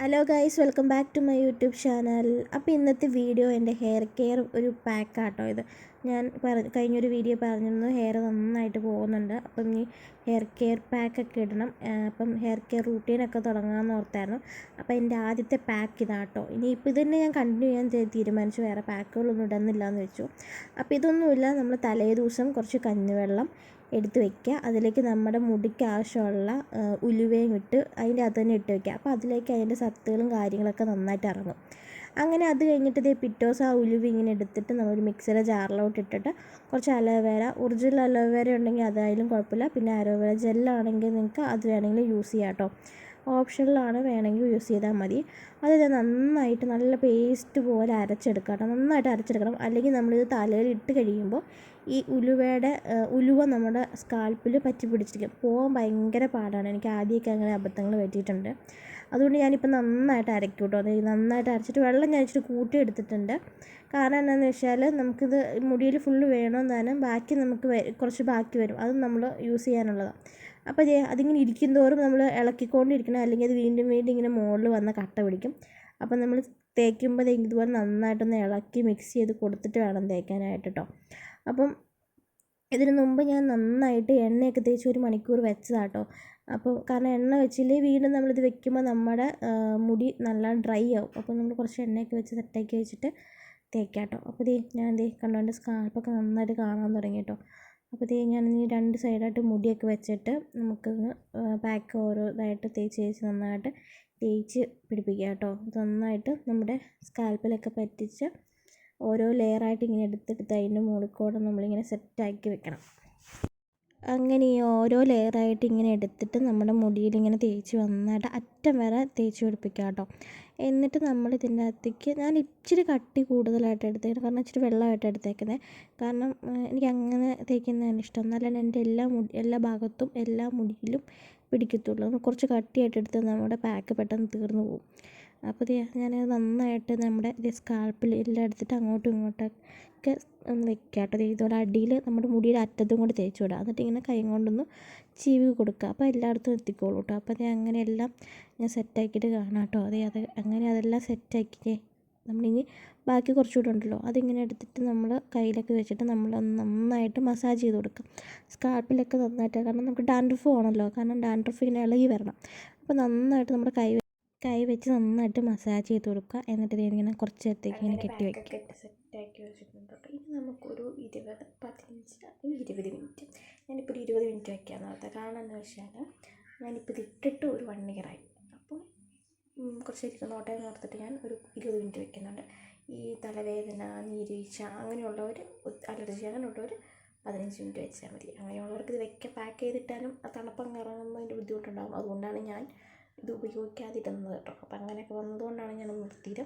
Hello guys welcome back to my YouTube channel അപ്പോൾ ഇന്നത്തെ video എന്റെ ഹെയർ കെയർ ഒരു പാക്കാട്ടോ ഇത്. ഞാൻ പറ കഴിഞ്ഞൊരു വീഡിയോ പറഞ്ഞിരുന്നു ഹെയർ നന്നായിട്ട് പോകുന്നുണ്ട്. അപ്പം ഇനി ഹെയർ കെയർ പാക്കൊക്കെ ഇടണം. അപ്പം ഹെയർ കെയർ റൂട്ടീനൊക്കെ തുടങ്ങാമെന്ന് ഓർത്തായിരുന്നു. അപ്പം എന്റെ ആദ്യത്തെ പാക്ക് ഇതാട്ടോ. ഇപ്പം തന്നെ ഞാൻ കണ്ടിന്യൂ ചെയ്യാൻ തീരുമാനിച്ചു. വേറെ പാക്കുകളൊന്നും ഇടുന്നില്ല എന്ന് വെച്ചു. അപ്പോൾ ഇതൊന്നുമില്ല. നമ്മൾ തലേ ദിവസം കുറച്ച് കഞ്ഞിവെള്ളം എടുത്ത് വെക്കുക. അതിലേക്ക് നമ്മുടെ മുടിക്ക് ആവശ്യമുള്ള ഉലുവയും ഇട്ട് അതിന്റെ അകത്ത് തന്നെ ഇട്ട് വെക്കുക. അപ്പോൾ അതിലേക്ക് അതിന്റെ സത്തുകളും കാര്യങ്ങളൊക്കെ നന്നായിട്ട് ഇറങ്ങും. അങ്ങനെ അത് കഴിഞ്ഞിട്ട് ഇതേ പിറ്റോസ് ആ ഉലുവ ഇങ്ങനെ എടുത്തിട്ട് നമ്മളൊരു മിക്സിയുടെ ജാറിലോട്ട് ഇട്ടിട്ട് കുറച്ച് അലോവേര ഒറിജിനൽ അലോവേര ഉണ്ടെങ്കിൽ അതായാലും കുഴപ്പമില്ല. പിന്നെ അലോവേര ജെല്ലാണെങ്കിൽ നിങ്ങൾക്ക് അത് വേണമെങ്കിൽ യൂസ് ചെയ്യാം കേട്ടോ ഓപ്ഷനിലാണ് വേണമെങ്കിൽ യൂസ് ചെയ്താൽ മതി. അത് ഇത് നന്നായിട്ട് നല്ല പേസ്റ്റ് പോലെ അരച്ചെടുക്കുക കേട്ടോ നന്നായിട്ട് അരച്ചെടുക്കണം. അല്ലെങ്കിൽ നമ്മളിത് തലയിൽ ഇട്ട് കഴിയുമ്പോൾ ഈ ഉലുവയുടെ ഉലുവ നമ്മുടെ സ്കാൽപ്പിൽ പറ്റി പിടിച്ചിരിക്കും പോകാൻ ഭയങ്കര പാടാണ്. എനിക്ക് ആദ്യമൊക്കെ അങ്ങനെ അബദ്ധങ്ങൾ പറ്റിയിട്ടുണ്ട്. അതുകൊണ്ട് ഞാനിപ്പോൾ നന്നായിട്ട് അരയ്ക്കും കേട്ടോ അതായത് നന്നായിട്ട് അരച്ചിട്ട് വെള്ളം ഞാൻ ഇച്ചിരി കൂട്ടി എടുത്തിട്ടുണ്ട്. കാരണം എന്താണെന്ന് വെച്ചാൽ നമുക്കിത് മുടിയിൽ ഫുള്ള് വേണമെന്നാലും ബാക്കി നമുക്ക് കുറച്ച് ബാക്കി വരും. അത് നമ്മൾ യൂസ് ചെയ്യാനുള്ളതാണ് അപ്പോൾ ദേ അതിങ്ങനെ ഇരിക്കും തോറും നമ്മൾ ഇളക്കിക്കൊണ്ടിരിക്കണം. അല്ലെങ്കിൽ അത് വീണ്ടും വീണ്ടും ഇങ്ങനെ മുകളിൽ വന്ന് കട്ട പിടിക്കും. അപ്പം നമ്മൾ തേക്കുമ്പോൾ ഇതുപോലെ നന്നായിട്ടൊന്ന് ഇളക്കി മിക്സ് ചെയ്ത് കൊടുത്തിട്ട് വേണം തേക്കാനായിട്ട് കേട്ടോ അപ്പം ഇതിനു മുമ്പ് ഞാൻ നന്നായിട്ട് എണ്ണയൊക്കെ തേച്ച് ഒരു മണിക്കൂർ വെച്ചതാട്ടോ. അപ്പോൾ കാരണം എണ്ണ വെച്ചില്ലേ വീണ്ടും നമ്മളിത് വെക്കുമ്പോൾ നമ്മുടെ മുടി നല്ല ഡ്രൈ ആവും. അപ്പോൾ നമ്മൾ കുറച്ച് എണ്ണയൊക്കെ വെച്ച് സെറ്റാക്കി വെച്ചിട്ട് തേക്കാം കേട്ടോ. അപ്പോൾ ദേ ഞാൻ ദേ കണ്ടോണ്ട് സ്കാൽപ്പൊക്കെ നന്നായിട്ട് കാണാൻ തുടങ്ങി കേട്ടോ. അപ്പോൾ ദേ ഞാൻ ഈ രണ്ട് സൈഡായിട്ട് മുടിയൊക്കെ വെച്ചിട്ട് നമുക്ക് പാക്ക് ഓരോ ഇതായിട്ട് തേച്ച് തേച്ച് നന്നായിട്ട് തേച്ച് പിടിപ്പിക്കുക കേട്ടോ. നന്നായിട്ട് നമ്മുടെ സ്കാൽപ്പിലൊക്കെ പറ്റിച്ച് ഓരോ ലെയറായിട്ട് ഇങ്ങനെ എടുത്തെടുത്ത് അതിന്റെ മുകളിൽ കൂടെ നമ്മളിങ്ങനെ സെറ്റാക്കി വെക്കണം. അങ്ങനെ ഈ ഓരോ ലെയറായിട്ട് ഇങ്ങനെ എടുത്തിട്ട് നമ്മുടെ മുടിയിൽ ഇങ്ങനെ തേച്ച് നന്നായിട്ട് അറ്റം വരെ തേച്ച് പിടിപ്പിക്കുക കേട്ടോ. എന്നിട്ട് നമ്മൾ ഇതിന്റെ അകത്തേക്ക് ഞാൻ ഇച്ചിരി കട്ടി കൂടുതലായിട്ട് എടുത്തേക്കുന്നത്. കാരണം ഇച്ചിരി വെള്ളമായിട്ട് എടുത്തേക്കുന്നത്. കാരണം എനിക്ക് അങ്ങനെ തേക്കുന്നതാണ് ഇഷ്ടം. എന്നാലാണ് എന്റെ എല്ലാ മുടി എല്ലാ ഭാഗത്തും എല്ലാ മുടിയിലും പിടിക്കത്തുള്ളൂ. കുറച്ച് കട്ടിയായിട്ട് എടുത്ത് നമ്മുടെ പാക്ക് പെട്ടെന്ന് തീർന്നു പോകും. അപ്പോൾ ദേ ഞാനത് നന്നായിട്ട് നമ്മുടെ ദേ സ്കാൽപ്പിൽ എല്ലാം എടുത്തിട്ട് അങ്ങോട്ടും ഇങ്ങോട്ടൊക്കെ ഒന്ന് വെക്കുക കേട്ടോ. ദേ ഇതുപോലെ അടിയിൽ നമ്മുടെ മുടിയുടെ അറ്റത്തും കൂടി തേച്ച് വിടുക എന്നിട്ട് ഇങ്ങനെ കൈ കൊണ്ടൊന്ന് ചീവി കൊടുക്കുക. അപ്പോൾ എല്ലായിടത്തും എത്തിക്കോളൂ കേട്ടോ. അപ്പോൾ ദേ അങ്ങനെയെല്ലാം ഞാൻ സെറ്റാക്കിയിട്ട് കാണാം കേട്ടോ. അതെ അത് അങ്ങനെ അതെല്ലാം സെറ്റാക്കി നമ്മളിനി ബാക്കി കുറച്ചുകൂടെ ഉണ്ടല്ലോ. അതിങ്ങനെ എടുത്തിട്ട് നമ്മൾ കയ്യിലൊക്കെ വെച്ചിട്ട് നമ്മൾ നന്നായിട്ട് മസാജ് ചെയ്ത് കൊടുക്കുക സ്കാൽപ്പിലൊക്കെ നന്നായിട്ട് കാരണം നമുക്ക് ഡാൻഡ്രഫ് പോകണമല്ലോ കാരണം ഡാൻഡ്രഫ് ഇങ്ങനെ ഇളകി വരണം. അപ്പോൾ നന്നായിട്ട് നമ്മുടെ കൈ കൈ വെച്ച് നന്നായിട്ട് മസാജ് ചെയ്ത് കൊടുക്കുക. എന്നിട്ട് ഇത് കുറച്ച് നേരത്തേക്ക് ഇങ്ങനെ കെട്ടി വെക്കുക. സെറ്റാക്കി വെച്ചിട്ടുണ്ട് അപ്പോൾ ഇനി നമുക്കൊരു ഇരുപത് പതിനഞ്ച് അല്ലെങ്കിൽ ഇരുപത് മിനിറ്റ്. ഞാനിപ്പോൾ ഒരു ഇരുപത് മിനിറ്റ് വയ്ക്കാമെന്ന് ഓർത്തത് കാരണം എന്ന് വെച്ചാൽ ഞാനിപ്പോൾ ഇത് ഇട്ടിട്ട് ഒരു വൺ ഇയറായി അപ്പം കുറച്ച് ഇരിക്കുന്നോട്ടെ എന്ന് ഓർത്തിട്ട് ഞാൻ ഒരു ഇരുപത് മിനിറ്റ് വെക്കുന്നുണ്ട്. ഈ തലവേദന നീരീച്ച അങ്ങനെയുള്ളവർ അലർജി അങ്ങനെയുള്ളവർ പതിനഞ്ച് മിനിറ്റ് വെച്ചാൽ മതി. അങ്ങനെയുള്ളവർക്ക് ഇത് വെക്ക പാക്ക് ചെയ്തിട്ടാലും ആ തണുപ്പങ്ങ് ഇറങ്ങുന്നതിന്റെ ബുദ്ധിമുട്ടുണ്ടാകും അതുകൊണ്ടാണ് ഞാൻ ഇത് ഉപയോഗിക്കാതിരുന്നത് കേട്ടോ. അപ്പം അങ്ങനെയൊക്കെ വന്നതുകൊണ്ടാണ് ഞാൻ നിർത്തിയത്.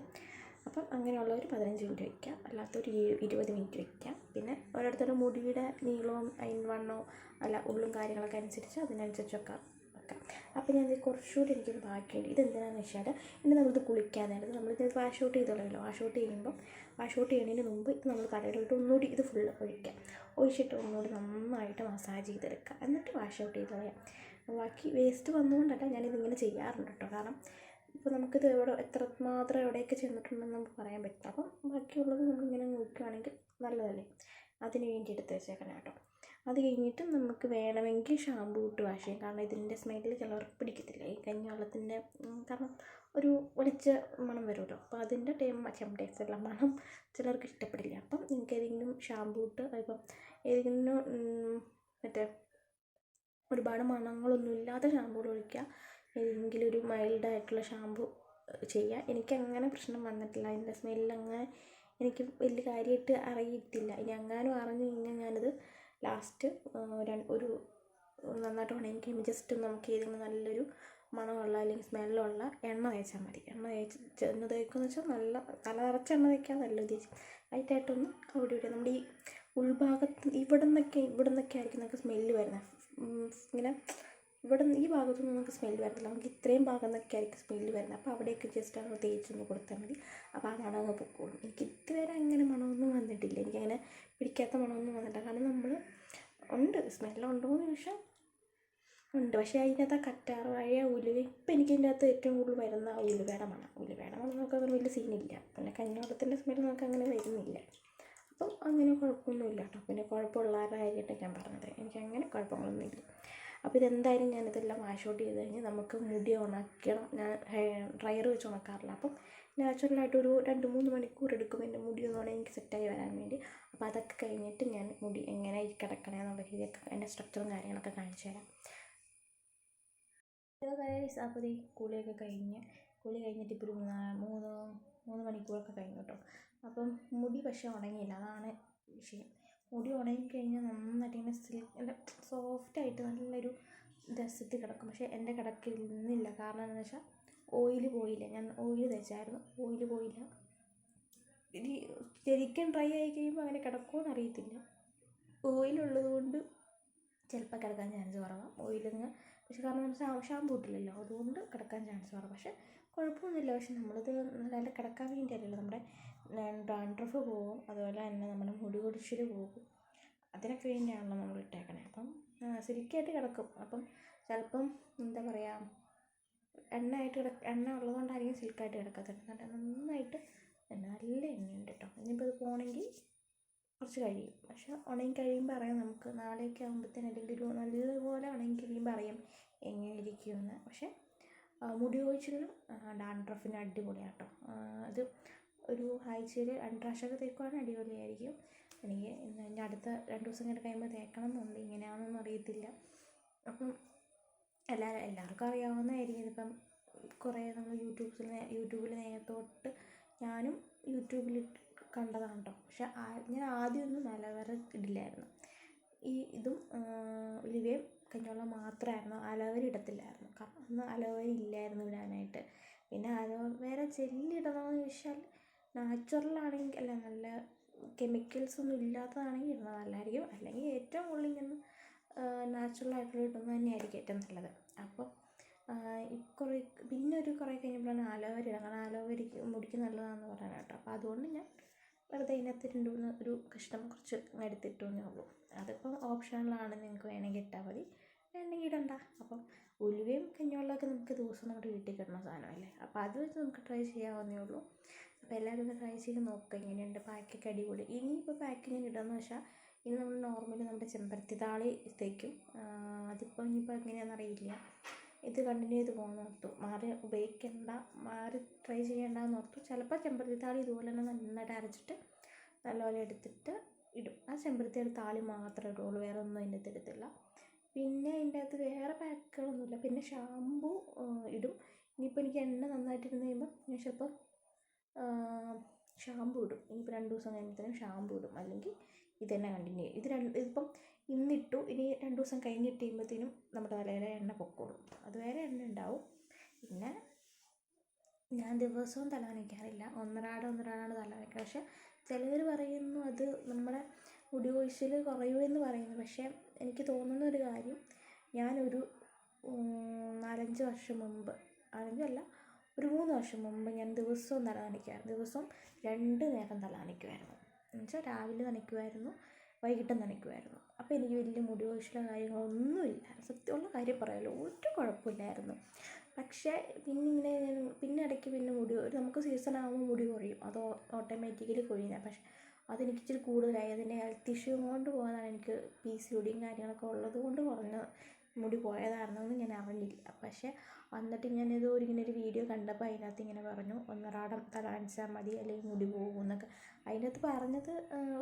അപ്പം അങ്ങനെയുള്ളവർ പതിനഞ്ച് മിനിറ്റ് വയ്ക്കാം അല്ലാത്തൊരു ഇരുപത് മിനിറ്റ് വയ്ക്കാം പിന്നെ ഓരോരുത്തരുടെ മുടിയുടെ നീളവും അതിന് വണ്ണവും അല്ല ഉള്ളും കാര്യങ്ങളൊക്കെ അനുസരിച്ച് അതിനനുസരിച്ചൊക്കെ വെക്കാം. അപ്പോൾ ഞാൻ കുറച്ചുകൂടി എനിക്കൊരു ബാക്കിയുണ്ട്. ഇതെന്തിനാണെന്ന് വെച്ചാൽ ഇനി നമ്മളിത് കുളിക്കാൻ നേരത്ത് നമ്മളിത് വാഷ് ഔട്ട് ചെയ്തോളല്ലോ വാഷ് ഔട്ട് ചെയ്യുമ്പോൾ വാഷ് ഔട്ട് ചെയ്യുന്നതിന് മുമ്പ് ഇത് നമ്മൾ കടയിലോട്ട് ഒന്നുകൂടി ഇത് ഫുള്ള് ഒഴിക്കാം. ഒഴിച്ചിട്ട് ഒന്നുകൂടി നന്നായിട്ട് മസാജ് ചെയ്തെടുക്കുക എന്നിട്ട് വാഷ് ഔട്ട് ചെയ്ത് കളയാം ബാക്കി വേസ്റ്റ് വന്നുകൊണ്ടല്ല ഞാനിതിങ്ങനെ ചെയ്യാറുണ്ട് കേട്ടോ. കാരണം ഇപ്പോൾ നമുക്കിത് എവിടെ എത്രമാത്രം എവിടെയൊക്കെ ചെന്നിട്ടുണ്ടെന്ന് നമുക്ക് പറയാൻ പറ്റില്ല. അപ്പം ബാക്കിയുള്ളത് നമ്മളിങ്ങനെ നോക്കുകയാണെങ്കിൽ നല്ലതല്ലേ? അതിന് വേണ്ടി എടുത്ത് വെച്ചേക്കണം കേട്ടോ. അത് കഴിഞ്ഞിട്ട് നമുക്ക് വേണമെങ്കിൽ ഷാമ്പു ഇട്ട് വാഷ് ചെയ്യാം. കാരണം ഇതിന്റെ സ്മെല്ല് ചിലവർക്ക് പിടിക്കത്തില്ല. ഈ കഞ്ഞിവെള്ളത്തിന്റെ വെള്ളത്തിന്റെ കാരണം ഒരു ഒളിച്ച മണം വരുമല്ലോ. അപ്പോൾ അതിന്റെ ടൈം ടേസ്റ്റ് എല്ലാം മണം ചിലർക്ക് ഇഷ്ടപ്പെടില്ല. അപ്പം നിങ്ങൾക്ക് ഏതെങ്കിലും ഷാമ്പു ഇട്ട് അതിപ്പം ഏതെങ്കിലും മറ്റേ ഒരുപാട് മണങ്ങളൊന്നും ഇല്ലാത്ത ഷാമ്പൂകൾ ഒഴിക്കുക. ഏതെങ്കിലും ഒരു മൈൽഡ് ആയിട്ടുള്ള ഷാമ്പു ചെയ്യുക. എനിക്ക് അങ്ങനെ പ്രശ്നം വന്നിട്ടില്ല. അതിന്റെ സ്മെല്ലങ്ങനെ എനിക്ക് വലിയ കാര്യമായിട്ട് അറിയത്തില്ല. ഇനി എങ്ങാനും അറിഞ്ഞു കഴിഞ്ഞാൽ ഞാനത് ലാസ്റ്റ് ഒരു നന്നായിട്ട് ഉണങ്ങി കഴിയുമ്പോൾ ജസ്റ്റ് നമുക്ക് ഏതെങ്കിലും നല്ലൊരു മണമുള്ള അല്ലെങ്കിൽ സ്മെല്ലുള്ള എണ്ണ തേച്ചാൽ മതി. എണ്ണ തേച്ച് എണ്ണ തേക്കുമെന്ന് വെച്ചാൽ നല്ല തല നിറച്ച് എണ്ണ തേക്കാൻ നല്ല ഉദ്ദേശിച്ച്. ലൈറ്റായിട്ടൊന്ന് അവിടെ ഇവിടെ നമ്മുടെ ഈ ഉൾഭാഗത്ത് ഇവിടെ നിന്നൊക്കെ ഇവിടെ നിന്നൊക്കെ ആയിരിക്കും നമുക്ക് സ്മെല്ല് വരുന്നത്. ഇങ്ങനെ ഇവിടെ ഈ ഭാഗത്തൊന്നും നമുക്ക് സ്മെല്ല് വരത്തില്ല. നമുക്ക് ഇത്രയും ഭാഗം എന്നൊക്കെ ആയിരിക്കും സ്മെല്ല് വരുന്നത്. അപ്പോൾ അവിടെയൊക്കെ ജസ്റ്റ് അങ്ങ് തേച്ചൊന്ന് കൊടുത്താൽ മതി. അപ്പോൾ ആ മണം അങ്ങ് പൊക്കോളും. എനിക്ക് ഇതുവരെ അങ്ങനെ മണമൊന്നും വന്നിട്ടില്ല. എനിക്കങ്ങനെ പിടിക്കാത്ത മണമൊന്നും വന്നിട്ടില്ല. കാരണം നമ്മൾ ഉണ്ട്. സ്മെല്ലുണ്ടോ എന്ന് ചോദിച്ചാൽ ഉണ്ട്. പക്ഷേ അതിനകത്ത് ആ കറ്റാർവാഴ ഉലുവ ഇപ്പം എനിക്ക് അതിന്റെ അകത്ത് ഏറ്റവും കൂടുതൽ വരുന്ന ഉലുവയുടെ മണം. ഉലുവയുടെ മണം നമുക്ക് അങ്ങനെ വലിയ സീനില്ല പിന്നെ കഞ്ഞിവെള്ളത്തിന്റെ സ്മെല്ല് നമുക്ക് അങ്ങനെ വരുന്നില്ല. അപ്പം അങ്ങനെ കുഴപ്പമൊന്നുമില്ല കേട്ടോ പിന്നെ കുഴപ്പമുള്ളവരുടെ കാര്യമായിട്ട് ഞാൻ പറഞ്ഞത്. എനിക്ക് അങ്ങനെ കുഴപ്പങ്ങളൊന്നുമില്ല. അപ്പോൾ ഇതെന്തായാലും ഞാനിതെല്ലാം വാഷ് ഔട്ട് ചെയ്ത് കഴിഞ്ഞ് നമുക്ക് മുടി ഉണക്കണം. ഞാൻ ഡ്രയർ വെച്ച് ഉണക്കാറില്ല. അപ്പം നാച്ചുറലായിട്ട് ഒരു രണ്ട് മൂന്ന് മണിക്കൂർ എടുക്കും എന്റെ മുടി ഉണങ്ങി സെറ്റായി വരാൻ വേണ്ടി. അപ്പോൾ അതൊക്കെ കഴിഞ്ഞിട്ട് ഞാൻ മുടി എങ്ങനെ കിടക്കണേ എന്നുള്ള രീതിയൊക്കെ എന്റെ സ്ട്രക്ചറും കാര്യങ്ങളൊക്കെ കാണിച്ചു തരാം. അപ്പോൾ ഈ കുളിയൊക്കെ കഴിഞ്ഞ് കുളി കഴിഞ്ഞിട്ട് ഇപ്പോൾ ഒരു മൂന്ന് മൂന്ന് മണിക്കൂറൊക്കെ കഴിഞ്ഞു കേട്ടോ. അപ്പം മുടി പക്ഷേ ഉണങ്ങിയില്ല അതാണ് വിഷയം. മുടി ഉണങ്ങിക്കഴിഞ്ഞാൽ നന്നായിട്ട് ഇങ്ങനെ സിൽക്ക് നല്ല സോഫ്റ്റായിട്ട് നല്ലൊരു രസത്തിൽ കിടക്കും. പക്ഷേ എന്റെ കിടക്കിൽ നിന്നില്ല. കാരണം എന്താണെന്ന് വെച്ചാൽ ഓയിൽ പോയില്ല. ഞാൻ ഓയിൽ തേച്ചായിരുന്നു. ഓയിൽ പോയില്ല. ഇനി ശരിക്കും ഡ്രൈ ആയി കഴിയുമ്പോൾ അങ്ങനെ കിടക്കുമോ അറിയത്തില്ല. ഓയിലുള്ളത് കൊണ്ട് ചിലപ്പോൾ കിടക്കാൻ ചാൻസ് കുറവാണ് ഓയിലിങ് പക്ഷെ കാരണം വെച്ചാൽ ഷാമ്പൂ ഇട്ടില്ലല്ലോ. അതുകൊണ്ട് കിടക്കാൻ ചാൻസ് കുറവാണ് പക്ഷെ കുഴപ്പമൊന്നുമില്ല. പക്ഷെ നമ്മളിത് നല്ല കിടക്കാൻ വേണ്ടിയല്ലല്ലോ. നമ്മുടെ ഡാൻഡ്രഫ് പോകും. അതുപോലെ തന്നെ നമ്മുടെ മുടി കൊഴിച്ചിൽ പോകും. അതിനൊക്കെ വേണ്ടിയാണല്ലോ നമ്മൾ ഇട്ടേക്കണേ. അപ്പം സിൽക്കിയായിട്ട് കിടക്കും. അപ്പം ചിലപ്പം എന്താ പറയുക എണ്ണയായിട്ട് കിട എണ്ണ ഉള്ളതുകൊണ്ടായിരിക്കും സിൽക്കായിട്ട് കിടക്കാത്തത്. നന്നായിട്ട് നല്ല എണ്ണയുണ്ട് കേട്ടോ. ഇനിയിപ്പോൾ ഇത് പോകണമെങ്കിൽ കുറച്ച് കഴിയും. പക്ഷെ ഉണങ്ങി കഴിയുമ്പോൾ അറിയാം നമുക്ക് നാളെയൊക്കെ ആകുമ്പോഴത്തേന് അല്ലെങ്കിൽ നല്ലതുപോലെ ഉണങ്ങി കഴിയുമ്പോൾ അറിയാം എങ്ങനെ ഇരിക്കുമെന്ന്. പക്ഷെ മുടി കൊഴിച്ചിലിനും ഡാൻഡ്രഫിനും അടിപൊളിയാണ് കേട്ടോ അത് ഒരു ആഴ്ചയിൽ രണ്ട് പ്രാവശ്യമൊക്കെ തേക്കുവാണെങ്കിൽ അടിപൊളിയായിരിക്കും. എനിക്ക് ഇനി അടുത്ത രണ്ട് ദിവസം കഴിഞ്ഞ് കഴിയുമ്പോൾ തേക്കണം എന്നുണ്ട്. ഇങ്ങനെയാണെന്നൊന്നും അറിയത്തില്ല. അപ്പം എല്ലാ എല്ലാവർക്കും അറിയാവുന്നതായിരിക്കും. ഇതിപ്പം കുറേ നമ്മൾ യൂട്യൂബ്സിൽ യൂട്യൂബിൽ നേരത്തോട്ട് ഞാനും യൂട്യൂബിൽ കണ്ടതാണ് കേട്ടോ പക്ഷെ ഞാൻ ആദ്യമൊന്നും അലോവേറ ഇടില്ലായിരുന്നു. ഈ ഇതും ഉലുവയും കഞ്ഞിവെള്ളം മാത്രമായിരുന്നു അലോവേര ഇടത്തില്ലായിരുന്നു. കാരണം അന്ന് അലോവേര ഇല്ലായിരുന്നു ഇടാനായിട്ട്. പിന്നെ അലോവേര ജെല്ലി ഇടണമെന്ന് ചോദിച്ചാൽ നാച്ചുറൽ ആണെങ്കിൽ അല്ല നല്ല കെമിക്കൽസ് ഒന്നും ഇല്ലാത്തതാണെങ്കിൽ ഇടുന്നത് നല്ലതായിരിക്കും. അല്ലെങ്കിൽ ഏറ്റവും കൂടുതൽ ഇങ്ങനെ നാച്ചുറൽ ആയിട്ടുള്ള ഇടുന്നത് തന്നെയായിരിക്കും ഏറ്റവും നല്ലത്. അപ്പം കുറേ പിന്നെ ഒരു കുറേ കഴിഞ്ഞപ്പോഴാണ് അലോവേര ഇടുന്നത്. കാരണം അലോവേരയ്ക്ക് മുടിക്ക് നല്ലതാണെന്ന് പറയുന്നത് കേട്ടോ. അപ്പോൾ അതുകൊണ്ട് ഞാൻ വെറുതെ അതിനകത്ത് രണ്ട് ഒരു കഷ്ണം കുറച്ച് എടുത്തിട്ടേ ഉള്ളൂ. അതിപ്പം ഓപ്ഷണലാണ് നിങ്ങൾക്ക് വേണമെങ്കിൽ ഇട്ടാൽ മതി. വേണമെങ്കിൽ ഇടണ്ട. അപ്പം ഉലുവയും കഞ്ഞിവെള്ളമൊക്കെ നമുക്ക് ദിവസം നമ്മുടെ വീട്ടിൽ കിട്ടുന്ന സാധനമല്ലേ അപ്പോൾ അത് വെച്ച് നമുക്ക് ട്രൈ ചെയ്യാവുന്നേ ഉള്ളൂ. അപ്പോൾ എല്ലാവരും ഒന്ന് ട്രൈ ചെയ്ത് നോക്കുക എങ്ങനെയുണ്ട്? പാക്കൊക്കെ അടിപൊളി. ഇനിയിപ്പോൾ പാക്ക് ഞാൻ ഇടുകയെന്ന് വെച്ചാൽ ഇനി നമ്മൾ നോർമലി നമ്മുടെ ചെമ്പരത്തി താളി തേക്കും. അതിപ്പോൾ ഇനിയിപ്പോൾ എങ്ങനെയാണെന്ന് അറിയില്ല. ഇത് കണ്ടിന്യൂ ചെയ്ത് പോകാൻ ഓർത്തു. മാറി ഉപയോഗിക്കേണ്ട മാറി ട്രൈ ചെയ്യേണ്ടെന്ന് ഓർത്തു. ചിലപ്പോൾ ചെമ്പരത്തി താളി ഇതുപോലെ തന്നെ നന്നായിട്ട് അരച്ചിട്ട് നല്ലപോലെ എടുത്തിട്ട് ഇടും. ആ ചെമ്പരത്തിയുടെ താളി മാത്രമേ ഇടുള്ളൂ വേറെ ഒന്നും അതിന്റെ അകത്ത് ഇടത്തില്ല. പിന്നെ അതിന്റെ അകത്ത് വേറെ പാക്കുകളൊന്നുമില്ല പിന്നെ ഷാമ്പു ഇടും. ഇനിയിപ്പോൾ എനിക്ക് എണ്ണ നന്നായിട്ട് ഇരുന്ന് കഴിയുമ്പോൾ ഞാൻ ചിലപ്പോൾ ഷാമ്പു ഇടും. ഇനിയിപ്പോൾ രണ്ട് ദിവസം കഴിയുമ്പോഴത്തേനും ഷാമ്പു ഇടും. അല്ലെങ്കിൽ ഇത് തന്നെ കണ്ടിന്യൂ. ചെയ്യും ഇത് രണ്ട് ഇതിപ്പം ഇന്നിട്ടു ഇനി രണ്ട് ദിവസം കഴിഞ്ഞിട്ട് കഴിയുമ്പോഴത്തേനും നമ്മുടെ തലയിലെ എണ്ണ പൊക്കോളും. അതുവരെ എണ്ണ ഉണ്ടാവും പിന്നെ ഞാൻ ദിവസവും തല നനയ്ക്കാറില്ല. ഒന്നരാടം ഒന്നരാടാണ് തല നനയ്ക്കുക പക്ഷെ ചിലവർ പറയുന്നു അത് നമ്മുടെ മുടി കൊഴിച്ചിൽ കുറയുമെന്ന് പറയുന്നു. പക്ഷേ എനിക്ക് തോന്നുന്ന ഒരു കാര്യം ഞാനൊരു നാലഞ്ച് വർഷം മുമ്പ് നാലഞ്ചല്ല ഒരു മൂന്ന് വർഷം മുമ്പ് ഞാൻ ദിവസവും തല ദിവസവും രണ്ട് നേരം തല നനയ്ക്കുമായിരുന്നു എന്നുവെച്ചാൽ രാവിലെ നനയ്ക്കുമായിരുന്നു വൈകിട്ടും നനയ്ക്കുമായിരുന്നു അപ്പോൾ എനിക്ക് വലിയ മുടി കൊഴിച്ചിലോ കാര്യങ്ങളൊന്നുമില്ല സത്യമുള്ള കാര്യം പറയാമല്ലോ ഒരു കുഴപ്പമില്ലായിരുന്നു. പക്ഷേ പിന്നെ ഇങ്ങനെ പിന്നെ ഇടയ്ക്ക് പിന്നെ മുടി നമുക്ക് സീസൺ ആകുമ്പോൾ മുടി കുറയും അത് ഓട്ടോമാറ്റിക്കലി കൊഴിയുന്നത്. പക്ഷേ അതെനിക്ക് ഇച്ചിരി കൂടുതലായി. അതിന്റെ ഹെൽത്ത് ഇഷ്യൂ കൊണ്ട് പോയതാണ് എനിക്ക് പി സി ഒടിയും കാര്യങ്ങളൊക്കെ ഉള്ളത് കൊണ്ട് കുറഞ്ഞ മുടി പോയതാണെന്നൊന്നും ഞാൻ അറിഞ്ഞില്ല. പക്ഷേ വന്നിട്ട് ഞാനിത് ഒരു ഇങ്ങനെ ഒരു വീഡിയോ കണ്ടപ്പോൾ അതിനകത്ത് ഇങ്ങനെ പറഞ്ഞു ഒന്നൊരാടം തല അടിച്ചാൽ മതി അല്ലെങ്കിൽ മുടി പോകും എന്നൊക്കെ. അതിനകത്ത് പറഞ്ഞത്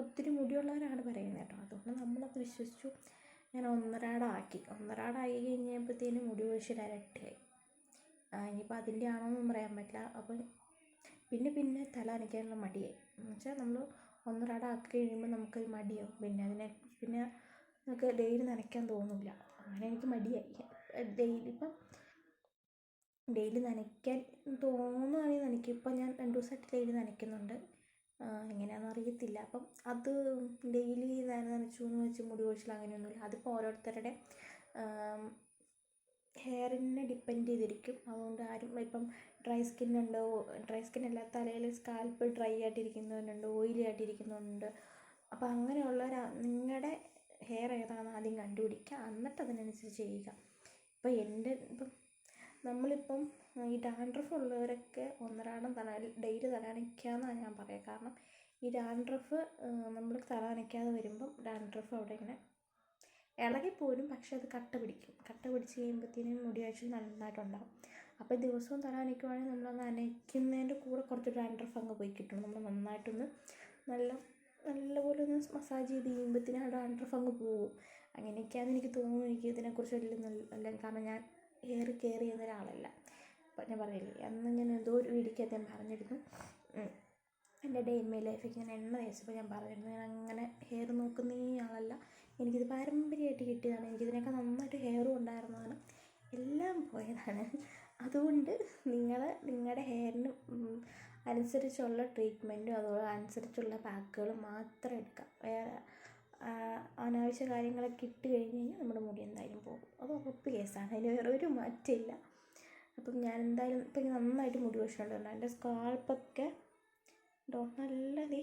ഒത്തിരി മുടിയുള്ളവരാണ് പറയുന്നത് കേട്ടോ. അതുകൊണ്ട് നമ്മളത് വിശ്വസിച്ചു ഞാൻ ഒന്നരാടാക്കി. ഒന്നരാടായി കഴിഞ്ഞപ്പോഴത്തേനും മുടി ഒഴിച്ചിട്ട് ഇരട്ടിയായി ഇനിയിപ്പോൾ അതിന്റെ ആണോന്നും പറയാൻ പറ്റില്ല. അപ്പം പിന്നെ പിന്നെ തല അനക്കാനുള്ള മടിയായി. എന്നുവെച്ചാൽ നമ്മൾ ഒന്നരാടാക്കി കഴിയുമ്പോൾ നമുക്കത് മടിയാവും. പിന്നെ അതിനെ പിന്നെ നമുക്ക് ഡെയിലി നനയ്ക്കാൻ തോന്നില്ല. അങ്ങനെ എനിക്ക് മടിയായി. ഡെയിലി ഇപ്പം ഡെയിലി നനയ്ക്കാൻ തോന്നുകയാണെങ്കിൽ നനയ്ക്കും. ഇപ്പം ഞാൻ രണ്ട് ദിവസമായിട്ട് ഡെയിലി നനയ്ക്കുന്നുണ്ട്. എങ്ങനെയാണെന്ന് അറിയത്തില്ല. അപ്പം അത് ഡെയിലി നനച്ചു എന്ന് വെച്ച് മുടി കൊഴിച്ചിൽ അങ്ങനെയൊന്നുമില്ല. അതിപ്പോൾ ഓരോരുത്തരുടെ ഹെയറിനെ ഡിപ്പെൻഡ് ചെയ്തിരിക്കും. അതുകൊണ്ട് ആരും ഇപ്പം ഡ്രൈ സ്കിൻ ഉണ്ടോ ഡ്രൈ സ്കിൻ അല്ല തലയിൽ സ്കാൽപ്പ് ഡ്രൈ ആയിട്ടിരിക്കുന്നവരുണ്ട് ഓയിലി ആയിട്ടിരിക്കുന്നുണ്ട് അപ്പോൾ അങ്ങനെയുള്ളവരാ നിങ്ങളുടെ ഹെയർ ഏതാണെന്ന് ആദ്യം കണ്ടുപിടിക്കുക. എന്നിട്ട് അതിനനുസരിച്ച് ചെയ്യുക. ഇപ്പോൾ എന്റെ ഇപ്പം നമ്മളിപ്പം ഈ ഡാൻഡ്രഫ് ഉള്ളവരൊക്കെ ഒന്നരാടം തല ഡെയിലി തല എന്നാണ് ഞാൻ പറയുക കാരണം ഈ ഡാൻഡ്രഫ് നമ്മൾ തല നനയ്ക്കാതെ വരുമ്പം ഡാൻഡ്രഫ് അവിടെ ഇങ്ങനെ ഇളകിപ്പോരും. പക്ഷേ അത് കട്ട പിടിക്കും. കട്ട പിടിച്ച് കഴിയുമ്പോഴത്തേനും മുടി നന്നായിട്ടുണ്ടാകും അപ്പോൾ ദിവസവും തല നനയ്ക്കുവാണെങ്കിൽ നമ്മൾ നനയ്ക്കുന്നതിന്റെ കൂടെ കുറച്ച് ഡാൻഡ്രഫ് അങ്ങ് പോയി കിട്ടും. നമ്മൾ നന്നായിട്ടൊന്ന് നല്ല നല്ലപോലെ ഒന്ന് മസാജ് ചെയ്ത് കഴിയുമ്പോഴത്തേനും ആ ഡാൻഡ്രഫ് അങ്ങ് പോകും. അങ്ങനെയൊക്കെയാണ് എനിക്ക് തോന്നുന്നു എനിക്ക് ഇതിനെക്കുറിച്ച് വലിയ നല്ല കാരണം ഞാൻ ഹെയർ കെയർ ചെയ്യുന്ന ഒരാളല്ല. അപ്പം ഞാൻ പറഞ്ഞില്ലേ അന്ന് ഞാൻ എന്തോ ഒരു വീഡിയോക്കകത്ത് ഞാൻ പറഞ്ഞിരുന്നു. എന്റെ ഡേ ഇൻ മൈ ലൈഫിൽ ഞാൻ എണ്ണ തേച്ചപ്പോൾ ഞാൻ പറഞ്ഞിരുന്നു. ഞാൻ അങ്ങനെ ഹെയർ നോക്കുന്ന ഈ ആളല്ല. എനിക്കിത് പാരമ്പര്യമായിട്ട് കിട്ടിയതാണ്. എനിക്കിതിനൊക്കെ നന്നായിട്ട് ഹെയറും ഉണ്ടായിരുന്നതാണ്. എല്ലാം പോയതാണ്. അതുകൊണ്ട് നിങ്ങൾ നിങ്ങളുടെ ഹെയറിന് അനുസരിച്ചുള്ള ട്രീറ്റ്മെന്റും അതുപോലെ അനുസരിച്ചുള്ള പാക്കുകളും മാത്രം എടുക്കുക വേറെ അനാവശ്യ കാര്യങ്ങളൊക്കെ ഇട്ട് കഴിഞ്ഞ് കഴിഞ്ഞാൽ നമ്മുടെ മുടി എന്തായാലും പോകും. അത് ഉറപ്പ് കേസാണ് അതിന് വേറെ ഒരു മാറ്റമില്ല. അപ്പം ഞാൻ എന്തായാലും ഇപ്പം നന്നായിട്ട് മുടി വെച്ചിട്ടുണ്ട് എന്റെ സ്കാൾപ്പൊക്കെ നല്ല ദേ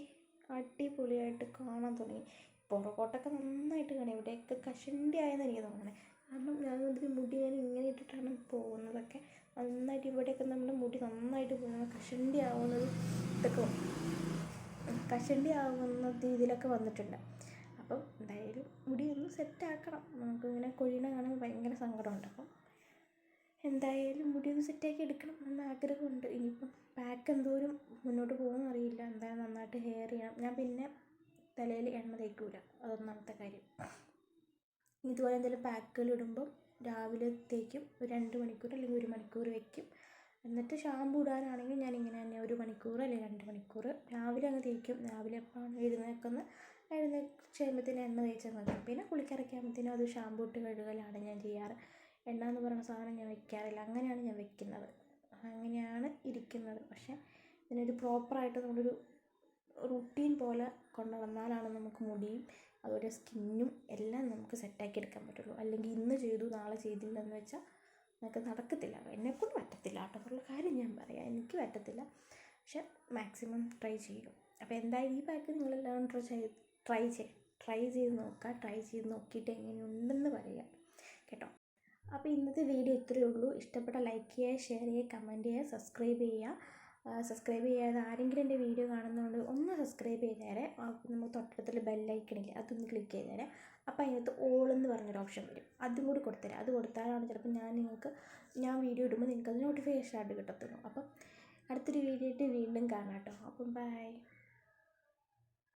അടിപൊളിയായിട്ട് കാണാൻ തുടങ്ങി. പുറകോട്ടൊക്കെ നന്നായിട്ട് കാണും. ഇവിടെയൊക്കെ കഷണ്ടി ആയെന്ന് എനിക്ക് തോന്നണേ. കാരണം ഞാൻ മുടി ഞാൻ ഇങ്ങനെ ഇട്ടിട്ടാണ് പോകുന്നതൊക്കെ. നന്നായിട്ട് ഇവിടെയൊക്കെ നമ്മുടെ മുടി നന്നായിട്ട് കഷണ്ടി ആവുന്നത് ഇതൊക്കെ കഷണ്ടി ആവുന്ന ഇതിലൊക്കെ വന്നിട്ടുണ്ട്. അപ്പം എന്തായാലും മുടി ഒന്ന് സെറ്റാക്കണം നമുക്കിങ്ങനെ കൊഴിയണ കാണുമ്പോൾ ഭയങ്കര സങ്കടമുണ്ട്. അപ്പം എന്തായാലും മുടി ഒന്ന് സെറ്റാക്കി എടുക്കണം എന്ന ആഗ്രഹമുണ്ട്. ഇനിയിപ്പം പാക്ക് എന്തോരം മുന്നോട്ട് പോകുമെന്ന് അറിയില്ല. എന്തായാലും നന്നായിട്ട് ഹെയർ ചെയ്യണം. ഞാൻ പിന്നെ തലയിൽ എണ്ണ തേക്കൂല. അതൊന്നാമത്തെ കാര്യം. ഇതുപോലെ എന്തെങ്കിലും പാക്കുകൾ ഇടുമ്പം രാവിലെ തേക്കും ഒരു രണ്ട് മണിക്കൂർ അല്ലെങ്കിൽ ഒരു മണിക്കൂർ വെക്കും. എന്നിട്ട് ഷാമ്പു ഇടാനാണെങ്കിൽ ഞാൻ ഇങ്ങനെ തന്നെ ഒരു മണിക്കൂർ അല്ലെങ്കിൽ രണ്ട് മണിക്കൂർ രാവിലെ അങ്ങ് തേക്കും. രാവിലെ എപ്പോഴാണ് എഴുന്നേൽക്കുന്നത്. എഴുന്നേൽച്ച് കഴിയുമ്പോഴത്തേനും എണ്ണ തേച്ചാൽ മതി പിന്നെ കുളിക്കിറക്കിയാകുമ്പോഴത്തേനും അത് ഷാമ്പു ഇട്ട് കഴുകലാണ് ഞാൻ ചെയ്യാറ്. എണ്ണ എന്ന് പറയുന്ന സാധനം ഞാൻ വെക്കാറില്ല. അങ്ങനെയാണ് ഞാൻ വെക്കുന്നത്. അങ്ങനെയാണ് ഇരിക്കുന്നത്. പക്ഷേ ഇതിനൊരു പ്രോപ്പറായിട്ട് നമ്മളൊരു റുട്ടീൻ പോലെ കൊണ്ടുവന്നാലാണ് നമുക്ക് മുടിയും അതുപോലെ സ്കിന്നും എല്ലാം നമുക്ക് സെറ്റാക്കി എടുക്കാൻ പറ്റുള്ളൂ. അല്ലെങ്കിൽ ഇന്ന് ചെയ്തു നാളെ ചെയ്തില്ലെന്ന് വെച്ചാൽ നമുക്ക് നടക്കത്തില്ല. എന്നെക്കൊണ്ട് പറ്റത്തില്ല കേട്ടോ. കാര്യം ഞാൻ പറയാം. എനിക്ക് പറ്റത്തില്ല. പക്ഷെ മാക്സിമം ട്രൈ ചെയ്യും. അപ്പോൾ എന്തായാലും ഈ പാക്ക് നിങ്ങളെല്ലാം ട്രൈ ചെയ്ത് ട്രൈ ചെയ്യും ട്രൈ ചെയ്ത് നോക്കുക. ട്രൈ ചെയ്ത് നോക്കിയിട്ട് എങ്ങനെയുണ്ടെന്ന് പറയുക. കേട്ടോ? അപ്പോൾ ഇന്നത്തെ വീഡിയോ ഇത്രയേ ഉള്ളൂ. ഇഷ്ടപ്പെട്ട ലൈക്ക് ചെയ്യുക ഷെയർ ചെയ്യുക കമന്റ് ചെയ്യുക സബ്സ്ക്രൈബ് ചെയ്യുക. സബ്സ്ക്രൈബ് ചെയ്യാതെ ആരെങ്കിലും എന്റെ വീഡിയോ കാണുന്നതുകൊണ്ട് ഒന്ന് സബ്സ്ക്രൈബ് ചെയ്തേരെ. നമുക്ക് തൊട്ടടുത്തുള്ള ബെല്ലൈക്കണില്ലേ അതൊന്ന് ക്ലിക്ക് ചെയ്തേരെ. അപ്പോൾ അതിനകത്ത് ഓൾ എന്ന് പറഞ്ഞൊരു ഓപ്ഷൻ വരും. അതും കൂടി കൊടുത്തരാം. അത് കൊടുത്താലാണ് ചിലപ്പോൾ ഞാൻ നിങ്ങൾക്ക് ഞാൻ വീഡിയോ ഇടുമ്പോൾ നിങ്ങൾക്ക് അത് നോട്ടിഫിക്കേഷൻ ആയിട്ട് കിട്ടത്തുള്ളൂ. അപ്പം അടുത്തൊരു വീഡിയോ ആയിട്ട് വീണ്ടും കാണാം കേട്ടോ. അപ്പം ബൈ